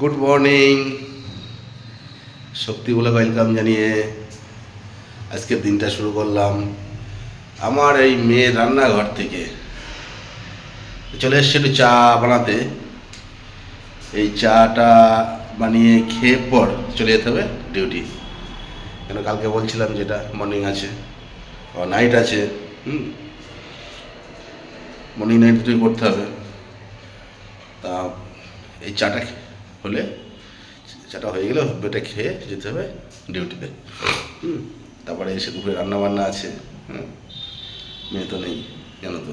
Good morning শক্তি বলে welcome জানিয়ে আজকের দিনটা শুরু করলাম। আমার এই মেয়ের রান্নাঘর থেকে। চলে এসছে একটু চা বানাতে। এই চাটা বানিয়ে খেয়ে পর চলে যেতে হবে ডিউটি কেন কালকে বলছিলাম যেটা মর্নিং আছে। নাইট আছে। হুম। মর্নিং নাইট দুটোই করতে হবে। তা এই চাটা হলে চাটা হয়ে গেলে বেটা খেয়ে যেতে হবে ডিউটিতে। হুম, তারপরে এসে দুপুরে রান্না বান্না আছে। হুম, মেয়ে তো নেই, জানো তো।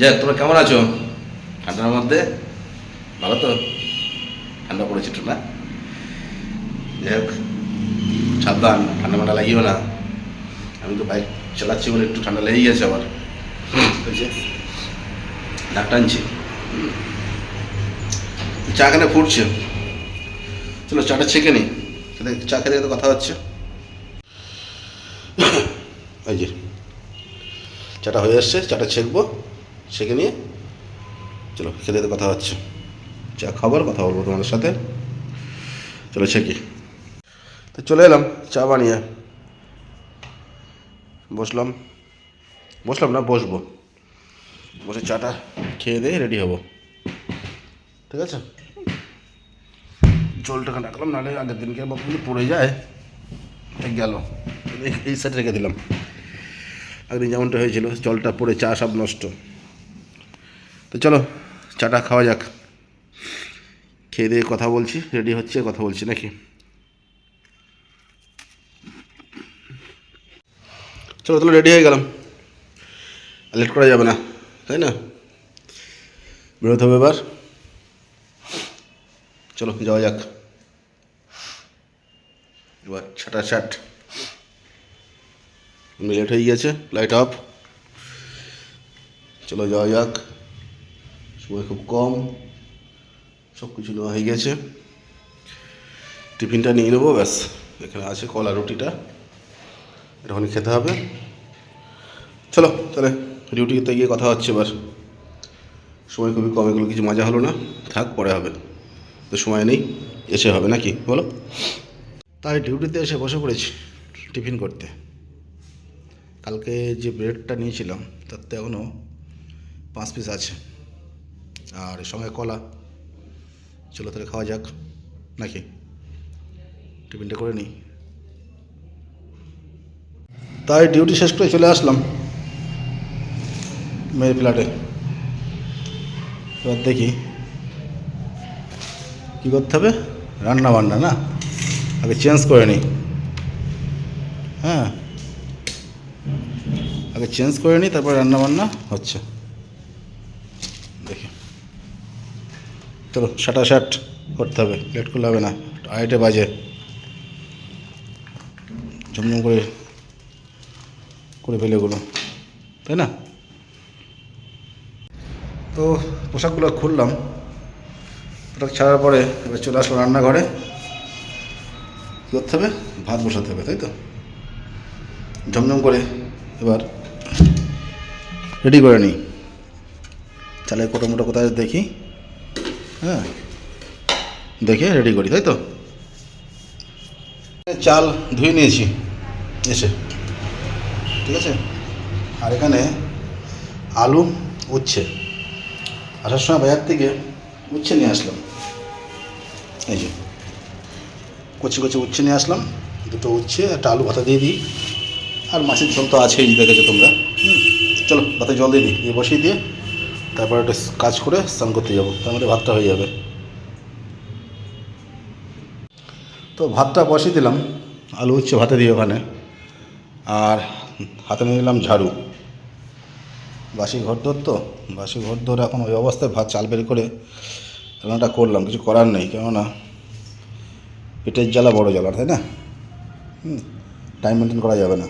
যাক তোমরা কেমন আছো? ঠান্ডার মধ্যে? ভালো তো? ঠান্ডা পড়েছে একটু না? যাই হোক, সাবধান, ঠান্ডা মান্ডা লাগিও না। আমি তো বাইক চালাচ্ছি বলে একটু ঠান্ডা লেগেই গেছে আবার। নাক টানছি হুম। চা এখানে ফুটছে। চলো চাটা ছেঁকে নি তাহলে চা খেতে খেতে কথা হচ্ছে। এই যে, চাটা হয়ে আসছে চাটা ছেঁকবো, ছেঁকে নিয়ে চলো খেতে খেতে কথা হচ্ছে। চা খাবার কথা বলব তোমাদের সাথে। চলো ছেঁকি। তো চলে এলাম চা বানিয়ে। বসলাম। বসলাম না, বসবো। বসে চাটা খেয়ে দিয়ে রেডি হব। ঠিক আছে? জলটাকে রাখলাম, নাহলে আগের দিনকে বাপুগুলো পড়ে যায়। গেল। এই সাইডে রেখে দিলাম। আগের দিন যেমনটা হয়েছিল, জলটা পড়ে, চা সব নষ্ট। তো চলো, চাটা খাওয়া যাক। খেয়ে দিয়ে কথা বলছি রেডি হচ্ছে কথা বলছি নাকি? চলো, তাহলে রেডি হয়ে গেলাম। লেট করা যাবে না, তাই না? বেরোতে হবে এবার। চলো, যাওয়া যাক। এবার ছাটা ছাট লেট হয়ে গেছে লাইট অফ চলো, যাওয়া যাক। সময় খুব কম। সব কিছু নেওয়া হয়ে গেছে। টিফিনটা নিয়ে নেব, ব্যাস। এখানে আছে কলা রুটিটা। এটা ওখানে খেতে হবে। চলো, তাহলে ডিউটিতে গিয়ে কথা হচ্ছে এবার। সময় খুবই কম, এগুলো কিছু মজা হলো না। থাক, পরে হবে। তো সময় নেই, এসে হবে নাকি? বলো। তাই ডিউটিতে এসে বসে পড়েছি টিফিন করতে। কালকে যে ব্রেডটা নিয়েছিলাম, তাতে এখনও পাঁচ পিস আছে। আর সঙ্গে কলা। চলো তাহলে খাওয়া যাক। নাকি? টিফিনটা করে নিই। তাই ডিউটি শেষ করে চলে আসলাম মেয়ের ফ্ল্যাটে। এবার দেখি কী করতে হবে? রান্না বান্না, না? আগে চেঞ্জ করে নিই। হ্যাঁ। আগে চেঞ্জ করে নিই, তারপর রান্না বান্না হচ্ছে। দেখি। চলো শাটা শাট করতে হবে। লেট করলে হবে না। আড়াইটে বাজে। ঝুমঝুম করে করে ফেলে ওগুলো তাই না? তো পোশাকগুলো খুললাম। পোশাক ছাড়ার পরে এবার চলে আসলো রান্নাঘরে। কী করতে হবে? ভাত বসাতে হবে, তাই তো? ঝমঝম করে এবার রেডি করে নিই। চালের কোটো মোটো কোথায় দেখি। হ্যাঁ দেখে রেডি করি, তাই তো? চাল ধুয়ে নিয়েছি, এসে। ঠিক আছে? আর এখানে আলু উচ্ছে। আসার সময় বাজার থেকে উচ্ছে নিয়ে আসলাম। এই যে কচি কচি উচ্ছে নিয়ে আসলাম দুটো উচ্ছে একটা আলু ভাতা দিয়ে দিই আর মাছের ঝোল তো আছেই দেখেছ তোমরা। হুম, চলো ভাতে জল দিয়ে দিই দিয়ে বসিয়ে দিয়ে তারপর একটা কাজ করে স্নান করতে যাব তার মধ্যে ভাতটা হয়ে যাবে। তো ভাতটা বসিয়ে দিলাম আলু উচ্ছে ভাতে দিয়ে ওখানে আর হাতে নিয়ে নিলাম ঝাড়ু। বাসি ঘর দোর তো বাসি ঘর দোর এখন ওই অবস্থায় ভাত চাল বের করে রান্নাটা করলাম কিছু করার নেই কেননা পেটের জ্বালা বড় জ্বালা, তাই না? হুম টাইম মেনটেন করা যাবে না।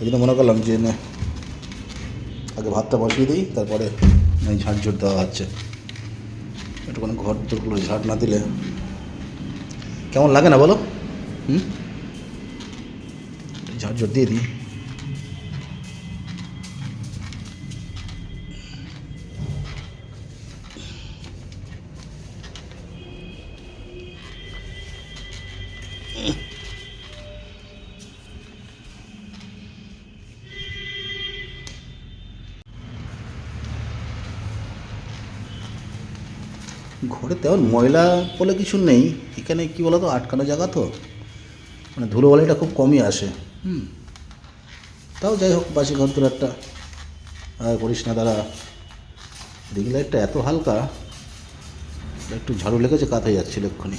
এই জন্য মনে করলাম যে, না, আগে ভাতটা বসিয়ে দিই, তারপরে এই ঝুট দেওয়া হচ্ছে। একটুখানি ঘর দোরগুলো ঝাড় না দিলে কেমন লাগে না বলো? হুম? ঝুট দিয়ে দিই। ঘরে তেমন ময়লা বলে কিছু নেই। এখানে কি বলতো, আটকানো জায়গা তো। মানে ধুলোবালিটা খুব কমই আসে। হুম। তাও যাই হোক, বাসি ঘর তোর একটা আর করিস না দাদা। রিং লাইটটা এত হালকা, একটু ঝাড়ু লেগেছে কাত যাচ্ছিল এক্ষুনি।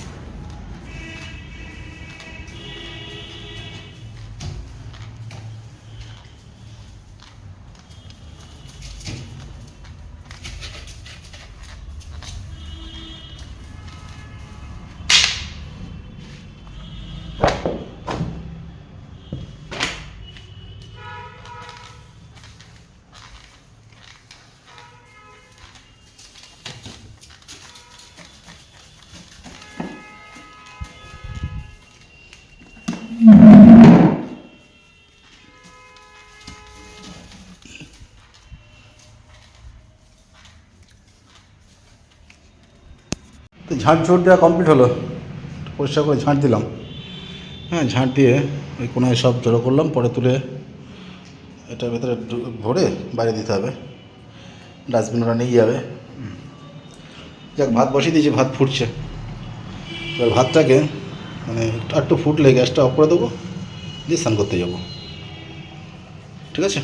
তো ঝাঁট ঝোট দেওয়া কমপ্লিট হলো। পরিষ্কার করে ঝাঁট দিলাম। হ্যাঁ ঝাঁট দিয়ে ওই কোনায় সব জড়ো করলাম, পরে তুলে এটার ভেতরে ভরে বাইরে দিতে হবে। ডাস্টবিন ওরা নিয়ে যাবে। যাক, ভাত বসিয়ে দিয়েছি, ভাত ফুটছে। এবার ভাতটাকে মানে একটু ফুটলে গ্যাসটা অফ করে দেবো, দিয়ে স্নান করতে যাব। ঠিক আছে?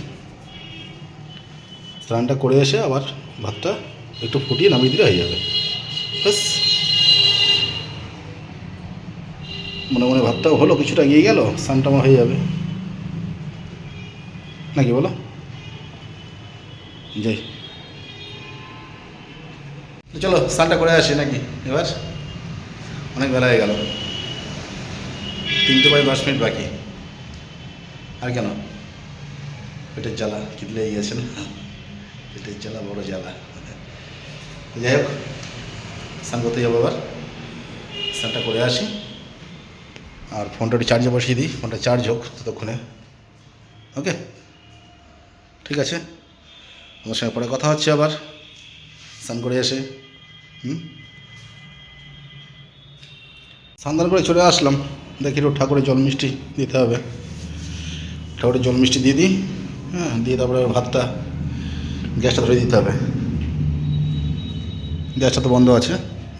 স্নানটা করে এসে আবার ভাতটা একটু ফুটিয়ে নামিয়ে দিলে হয়ে যাবে। ব্যাস। মনে মনে ভাতটাও হলো কিছুটা এগিয়ে গেল স্নানটা আমার হয়ে যাবে। নাকি বলো? যাই। চলো স্নানটা করে আসি নাকি? এবার? অনেক বেলা হয়ে গেল। তিনটে বাই দশ মিনিট বাকি। আর কেন? পেটের জ্বালা কিদলে গিয়েছে না? পেটের জ্বালা বড় জ্বালা। যাই হোক, স্নান করতে যাব এবার স্নানটা করে আসি। আর ফোনটা একটু চার্জে বসিয়ে দিই। ফোনটা চার্জ হোক ততক্ষণে। ওকে ঠিক আছে? আমার সঙ্গে পরে কথা হচ্ছে আবার। স্নান করে এসে। হুম? স্নান করে চলে আসলাম। দেখি একটু ঠাকুরের জল মিষ্টি দিতে হবে। ঠাকুরের জল মিষ্টি দিয়ে দিই। হ্যাঁ দিয়ে তারপরে ভাতটা, গ্যাসটা ধরে দিতে হবে। গ্যাসটা তো বন্ধ আছে।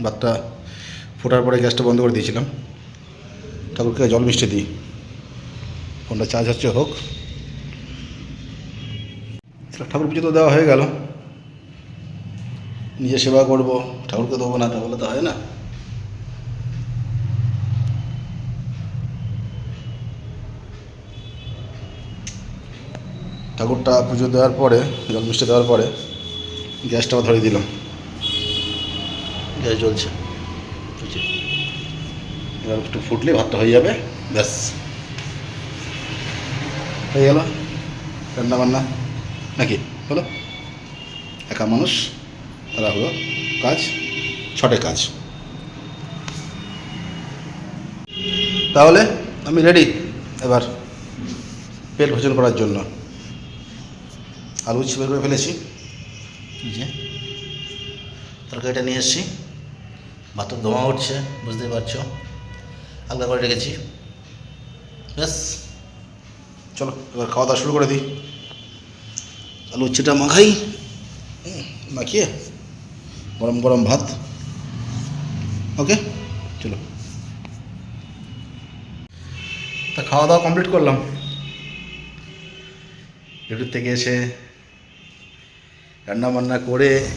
ভাতটা ফোটার পরে গ্যাসটা বন্ধ করে দিয়েছিলাম। ঠাকুরকে জল মিষ্টি দিই। ফোনটা চার্জ হচ্ছে হোক। ঠাকুর পুজো তো দেওয়া হয়ে গেল। নিজে সেবা করব, ঠাকুরকে দেবো না তাহলে তো হয় না। ঠাকুরটা পুজো দেওয়ার পরে জল মিষ্টি দেওয়ার পরে গ্যাসটাও ধরে দিলাম। গ্যাস জ্বলছে। এবার একটু ফুটলে ভাতটা হয়ে যাবে। ব্যাস। হয়ে গেল। রান্না বান্না নাকি? হলো? একা মানুষ, তারা হলো কাজ, ছটে কাজ। তাহলে আমি রেডি এবার পেট ভোজন করার জন্য। আলু বের করে ফেলেছি। যে। তরকারিটা নিয়ে এসেছি। ভাতটা দমা উঠছে, বুঝতেই পারছ। হালকা করে রেখেছি। ব্যাস। চলো, এবার খাওয়া দাওয়া শুরু করে দিই। আলু উচ্ছেটা মাখাই। মাখিয়ে গরম গরম ভাত। ওকে, চলো। তা খাওয়া দাওয়া কমপ্লিট করলাম। ইউটিউব থেকে এসে রান্না বান্না করে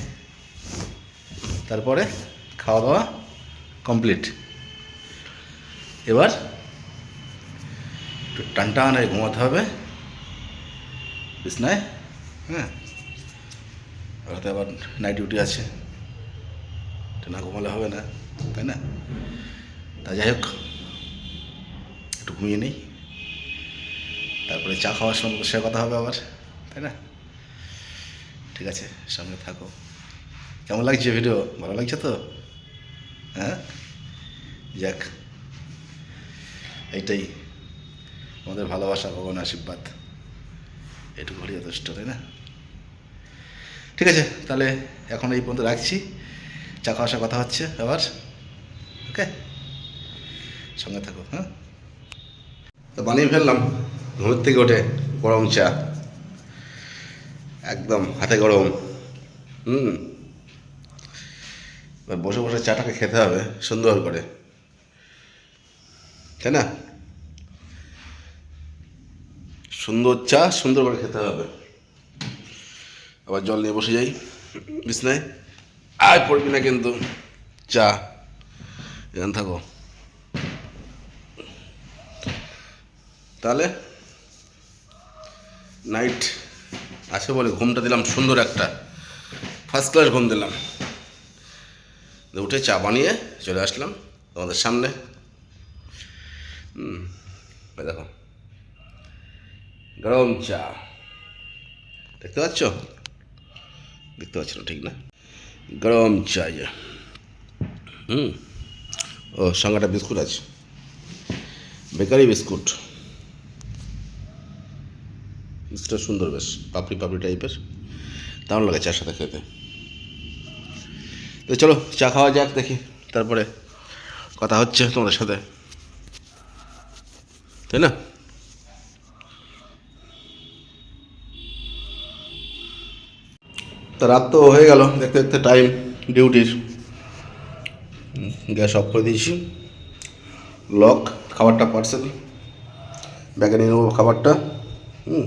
তারপরে খাওয়া দাওয়া কমপ্লিট। এবার একটু টান হয়ে ঘুমাতে হবে। বিছনায় হ্যাঁ? রাতে আবার নাইট ডিউটি আছে। না ঘুমালে হবে না, তাই না? তা যাই হোক, একটু ঘুমিয়ে নেই। তারপরে চা খাওয়ার সময় বসে কথা হবে আবার, তাই না? ঠিক আছে, সঙ্গে থাকো। কেমন লাগছে ভিডিও ভালো লাগছে তো? হ্যাঁ? যাক। এইটাই আমাদের ভালোবাসা, ভগবান আশীর্বাদ। এটুকু হলে যথেষ্ট, তাই না? ঠিক আছে, তাহলে এখন এই পর্যন্ত রাখছি। চা খাওয়া কথা হচ্ছে আবার। ওকে? সঙ্গে থাকো হ্যাঁ? তো বানিয়ে ফেললাম, ঘুমের থেকে ওঠে গরম চা। একদম হাতে গরম। হুম। এবার বসে বসে চাটাকে খেতে হবে, সুন্দর করে। তাই না? সুন্দর চা, সুন্দর করে খেতে হবে। আবার জল নিয়ে বসে যাই। বিছনায়। আর পড়বি না কিন্তু। চা। এখানে থাকো। তাহলে নাইট আছে বলে ঘুমটা দিলাম, সুন্দর একটা। ফার্স্ট ক্লাস ঘুম দিলাম। উঠে চা বানিয়ে চলে আসলাম তোমাদের সামনে। হুম দেখো। গরম চা দেখতে পাচ্ছ? দেখতে পাচ্ছ না, ঠিক না? গরম চা হুম। ও সঙ্গে বিস্কুট আছে। Bakery biscuit. বিস্কুটটা সুন্দর বেশ, পাপড়ি পাপড়ি টাইপের। দারুণ লাগে চার সাথে খেতে। তো চলো, চা খাওয়া যাক, দেখি। তারপরে কথা হচ্ছে তোমাদের সাথে। তাই না? তো রাত তো হয়ে গেল, দেখতে দেখতে টাইম ডিউটির গ্যাস অফ করে দিয়েছি। লক খাবারটা পার্সেল ব্যাগে নিয়ে নেব খাবারটা, হুম,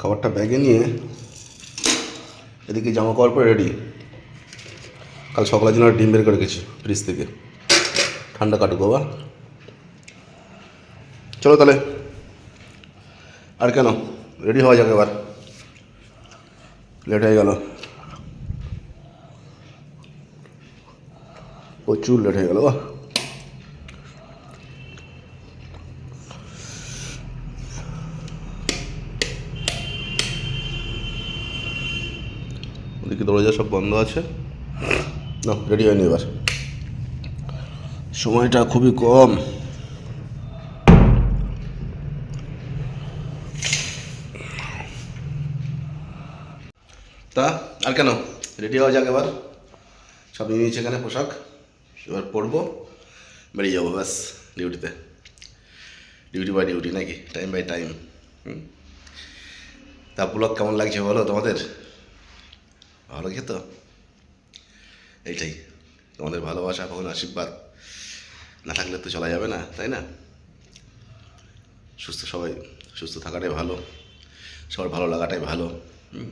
খাবারটা ব্যাগে নিয়ে এদিকে জামা কাপড় পরে রেডি কাল সকালের জন্য ডিম বের করে রেখেছি ফ্রিজ থেকে। ঠান্ডা কাটুক বাবা। চলো তাহলে, আর কেন? রেডি হওয়া যাক এবার। লেট হয়ে গেল। প্রচুর লেট হয়ে গেল ওদিকে দরজা সব বন্ধ আছে। না রেডি হয়নি এবার। সময়টা খুবই কম। তা, আর কেন? রেডি হওয়া যাক এবার? সব নিয়ে নিয়েছে এখানে পোশাক। এবার পরবো। বেরিয়ে যাব, ব্যাস, ডিউটিতে। ডিউটি বাই ডিউটি নাকি? টাইম বাই টাইম তা ব্লগ কেমন লাগছে বলো তোমাদের? ভালো লাগছে তো? এইটাই। তোমাদের ভালোবাসা কখন আশীর্বাদ। না থাকলে তো চলা যাবে না, তাই না? সুস্থ সবাই, সুস্থ থাকাটাই ভালো। সবার ভালো লাগাটাই ভালো। হুম।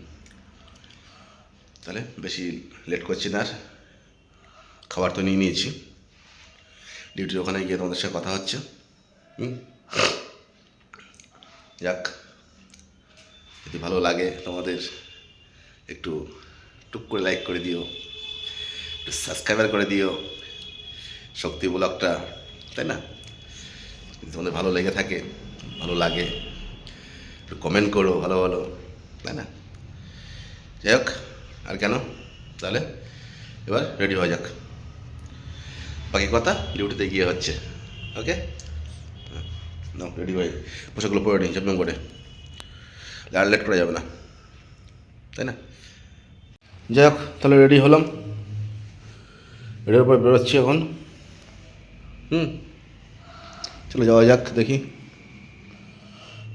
তাহলে বেশি লেট করছি না আর। খাবার তো নিয়ে নিয়েছি। ডিউটির ওখানে গিয়ে তোমাদের সাথে কথা হচ্ছে। যাক, যদি ভালো লাগে তোমাদের, একটু টুক করে লাইক করে দিও, একটু সাবস্ক্রাইবার করে দিও। শক্তি ব্লগটা, তাই না? যদি তোমাদের ভালো লেগে থাকে, ভালো লাগে, একটু কমেন্ট করো, ভালো ভালো, তাই না? যাই হোক। আর কেন? তাহলে এবার রেডি হওয়া যাক। বাকি কথা ডিউটিতে গিয়ে হচ্ছে। ওকে না রেডি হয়ে পোশাকগুলো পরে নিই চপ্পং করে আর লেট করা যাবে না। তাই না? যাই হোক, তাহলে রেডি হলাম। রেডির পরে বেরোচ্ছি এখন। হুম? চলে যাওয়া যাক, দেখি।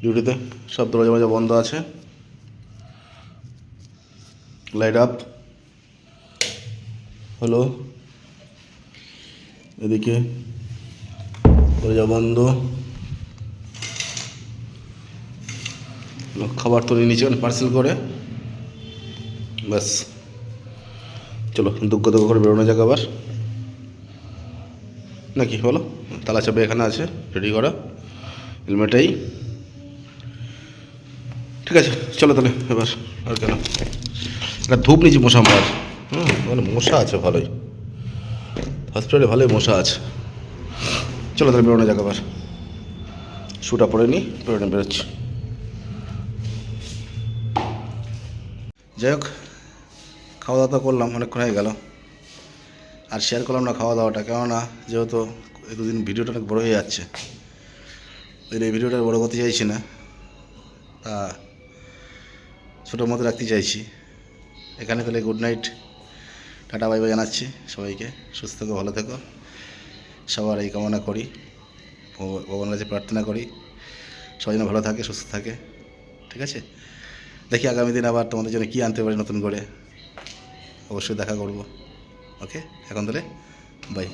ডিউটিতে সব দরজা মজা বন্ধ আছে। লাইট আপ হলো এদিকে দরজা বন্ধ। খাবার তো নিয়েছি পার্সেল করে। ব্যাস। চলো দুঃখ দুঃখ করে বেরোনো যাক আবার। নাকি, বলো? তালা চাপে এখানে আছে রেডি করা। হেলমেটেই। ঠিক আছে, চলো তাহলে, এবার আর কেন? একটা ধূপ নিয়েছি মশা মার হুম মানে মশা আছে, ভালোই। হসপিটালে ভালোই মশা আছে। চলো তাহলে বেরোনো যাক আবার। শুটা পরে নিই বেরোনো, বেরোচ্ছি। যাই হোক খাওয়া দাওয়া তো করলাম, অনেকক্ষণ হয়ে গেল। আর শেয়ার করলাম না খাওয়া দাওয়াটা কেননা যেহেতু এই দুদিন ভিডিওটা অনেক বড়ো হয়ে যাচ্ছে। এই ভিডিওটা বড়ো করতে চাইছি না। তা ছোটোর মতো রাখতে চাইছি। এখানে তাহলে good night tata bye bye জানাচ্ছি সবাইকে, সুস্থ থেকো, ভালো থেকো। সবার এই কামনা করি ভগবানের কাছে প্রার্থনা করি, সবাই যেন ভালো থাকে, সুস্থ থাকে, ঠিক আছে? দেখি আগামী দিন আবার তোমাদের জন্য কী আনতে পারি নতুন করে। অবশ্যই দেখা করব ওকে এখন তাহলে বাই